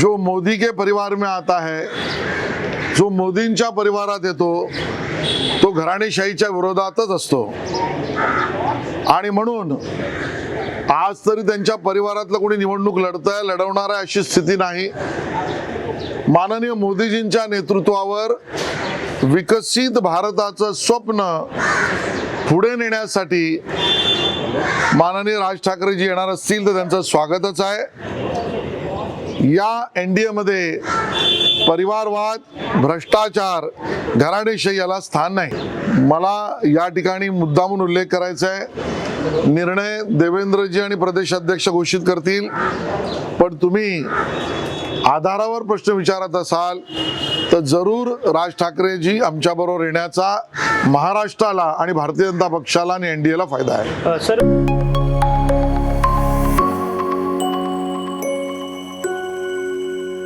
जो मोदी के परिवार में आता है जो मोदींच्या परिवारात येतो तो घराणेशाहीच्या विरोधातच असतो. आणि म्हणून आज तरी त्यांच्या परिवारातलं कोणी निवडणूक लढतंय लढवणार आहे अशी स्थिती नाही. माननीय मोदीजींच्या नेतृत्वावर विकसित भारताचं स्वप्न पुढे नेण्यासाठी माननीय राज ठाकरेजी येणार असतील तर त्यांचं स्वागतच आहे. या एन डी एमध्ये परिवारवाद भ्रष्टाचार घराणेशाही याला स्थान नाही. मला या ठिकाणी मुद्दामून उल्लेख करायचा आहे. निर्णय देवेंद्रजी आणि प्रदेश अध्यक्ष घोषित करतील. पण तुम्ही आधारावर प्रश्न विचारत असाल तर जरूर राज ठाकरेजी आमच्याबरोबर येण्याचा महाराष्ट्राला आणि भारतीय जनता पक्षाला आणि एनडीएला फायदा आहे. सर